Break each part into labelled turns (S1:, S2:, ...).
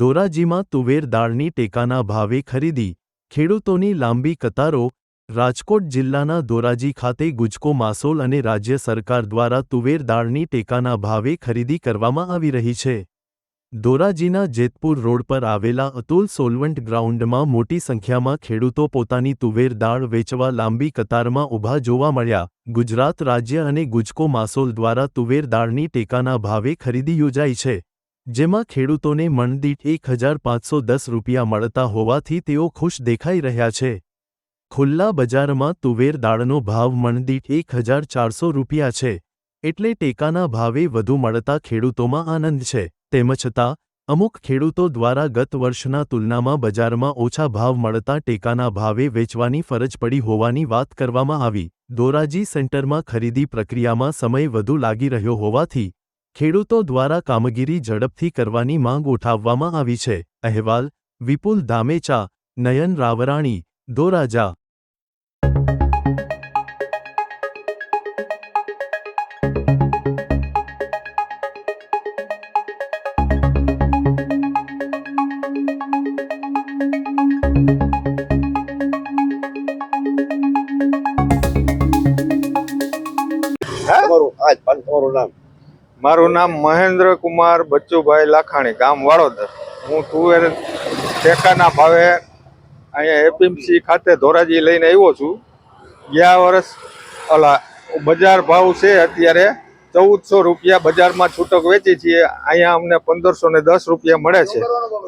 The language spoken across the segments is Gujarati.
S1: ધોરાજીમાં તુવેર દાળની ટેકાના ભાવે ખરીદી, ખેડૂતોની લાંબી કતારો, રાજકોટ જિલ્લાના ધોરાજી ખાતે ગુજકો માસોલ અને રાજ્ય સરકાર દ્વારા તુવેર દાળની ટેકાના ભાવે ખરીદી કરવામાં આવી રહી છે. ધોરાજીના જેતપુર રોડ પર આવેલા અતુલ સોલવન્ટ ગ્રાઉન્ડમાં મોટી સંખ્યામાં ખેડૂતો પોતાની તુવેર દાળ વેચવા લાંબી કતારમાં ઊભા જોવા મળ્યા. ગુજરાત રાજ્ય અને ગુજકો માસોલ દ્વારા તુવેર દાળની ટેકાના ભાવે ખરીદી યોજાઈ છે. જેમાં ખેડૂતોને મણદીઠ એક હજાર પાંચસો દસ રૂપિયા મળતા હોવાથી તેઓ ખુશ દેખાઈ રહ્યા છે. ખુલ્લા બજારમાં તુવેર દાળનો ભાવ મણદીઠ એક હજાર ચારસો રૂપિયા છે. એટલે ટેકાના ભાવે વધુ મળતા ખેડૂતોમાં આનંદ છે. તેમ છતાં, અમુક ખેડૂતો દ્વારા ગત વર્ષના તુલનામાં બજારમાં ઓછા ભાવ મળતા ટેકાના ભાવે વેચવાની ફરજ પડી હોવાની વાત કરવામાં આવી. દોરાજી સેન્ટરમાં ખરીદી પ્રક્રિયામાં સમય વધુ લાગી રહ્યો હોવાથી ખેડૂતો દ્વારા કામગીરી ઝડપથી કરવાની માંગ ઉઠાવવામાં આવી છે. અહેવાલ વિપુલ ધામેચા નયન રાવરાણી દોરાજા.
S2: તમારું આજ પણ તમારું નામ.
S3: મારું નામ મહેન્દ્ર કુમાર બચ્ચુભાઈ લાખાણી, ગામ વાળોદર હું તુવેર ટેકાના ભાવે અહીંયા એપીએમસી ખાતે ધોરાજી લઈને આવ્યો છું. ગયા વર્ષ અલા, બજાર ભાવ છે અત્યારે ચૌદસો રૂપિયા બજારમાં છૂટક વેચી છીએ. અહીંયા અમને પંદરસો ને દસ રૂપિયા મળે છે.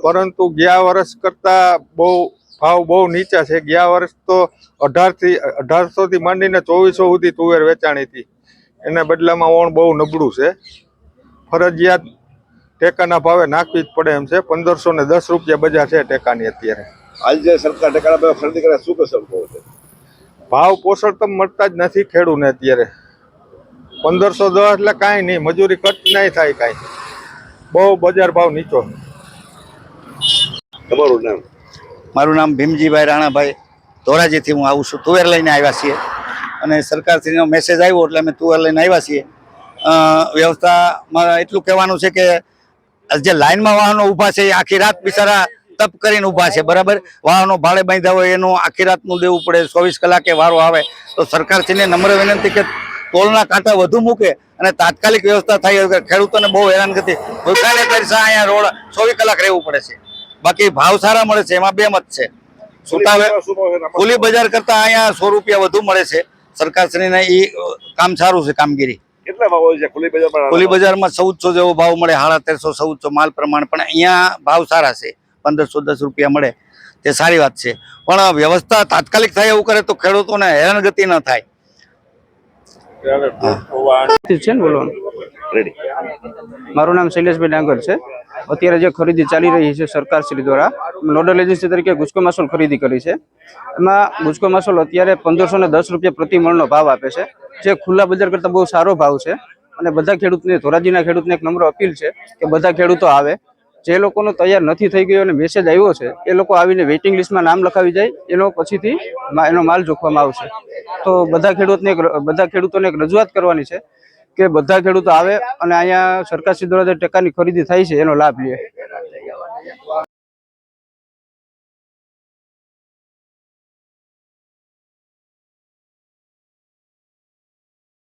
S3: પરંતુ ગયા વર્ષ કરતાં બહુ, ભાવ બહુ નીચા છે. ગયા વર્ષ તો અઢારથી, અઢારસોથી માંડીને ચોવીસો સુધી તુવેર વેચાણી હતી. એના બદલામાં ઓણ બહુ નબળું છે. ફરજિયાત ટેકાના ભાવે નાખવી જ પડે એમ છે. પંદરસો ને દસ રૂપિયા બજાર છે ટેકાની અત્યારે.
S2: હાલ જે સરકાર ટેકાના ભાવે ખરીદી કરે શું કહેશો છે?
S3: ભાવ પોષણ તો મળતા જ નથી ખેડૂને અત્યારે. પંદરસો દસ એટલે કાંઈ નહીં મજૂરી કટ નહીં થાય કાંઈ. બહુ બજાર ભાવ નીચો
S2: તમારું નામ?
S4: મારું નામ ભીમજીભાઈ રાણાભાઈ. ધોરાજીથી હું આવું છું. તુવેર લઈને આવ્યા છીએ. અને સરકારશ્રીનો મેસેજ આવ્યો એટલે અમે તુવેર લઈને આવ્યા છીએ. વ્યવસ્થામાં એટલું કહેવાનું છે કે જે લાઇનમાં વાહનો ઊભા છે એ આખી રાત બિચારા તપ કરીને ઊભા છે બરાબર? વાહનો ભાડે બાંધ્યા હોય એનું આખી રાતનું દેવું પડે ચોવીસ કલાકે વારો આવે. તો સરકારશ્રીને નમ્ર વિનંતી કે ટોલના કાંટા વધુ મૂકે અને તાત્કાલિક વ્યવસ્થા થાય ખેડૂતોને બહુ હેરાનગતિ ભૂખાને પૈસા અહીંયા રોડ ચોવીસ કલાક રહેવું પડે છે. બાકી ભાવ સારા મળે છે એમાં બે મત છે. છૂટા વે-
S2: શું ભાવ છે? એના?
S4: ખુલ્લી બજાર કરતા અહીંયા સો રૂપિયા વધુ મળે છે. સરકારશ્રીને એ કામ સારું છે કામગીરી.
S2: કેટલા ભાવ છે? ખુલ્લી બજારમાં
S4: ખુલ્લી બજારમાં ચૌદસો જેવો ભાવ મળે સાડા તેરસો ચૌદસો માલ પ્રમાણે. પણ અહીંયા ભાવ સારા છે પંદરસો દસ રૂપિયા મળે. તે સારી વાત છે. પણ વ્યવસ્થા તાત્કાલિક થાય એવું કરે તો ખેડૂતોને હેરાનગતિ ન થાય.
S5: છે. ને બોલવાનું મારું નામ શૈલેષભાઈ ડાંગર છે. અત્યારે જે ખરીદી ચાલી રહી છે સરકારશ્રી દ્વારા નોડલ એજન્સી તરીકે ગુજકો માસોલ ખરીદી કરી છે. એમાં ગુજકો માસોલ અત્યારે પંદરસો ને દસ રૂપિયા પ્રતિ મણનો ભાવ આપે છે. જે ખુલ્લા બજાર કરતાં બહુ સારો ભાવ છે. અને બધા ખેડૂતને, ધોરાજીના ખેડૂતને એક નમ્ર અપીલ છે કે બધા ખેડૂતો આવે. જે લોકોનો તૈયાર નથી થઈ ગયો અને મેસેજ આવ્યો છે, એ લોકો આવીને વેઇટિંગ લિસ્ટમાં નામ લખાવી જાય, એનો પછીથી એનો માલ જોખવામાં આવશે. તો બધા ખેડૂતને બધા ખેડૂતોને એક રજૂઆત કરવાની છે કે બધા ખેડૂતો આવે અને અહીંયા સરકારશ્રી દ્વારા જે ટેકાની ખરીદી થાય છે, એનો લાભ લે.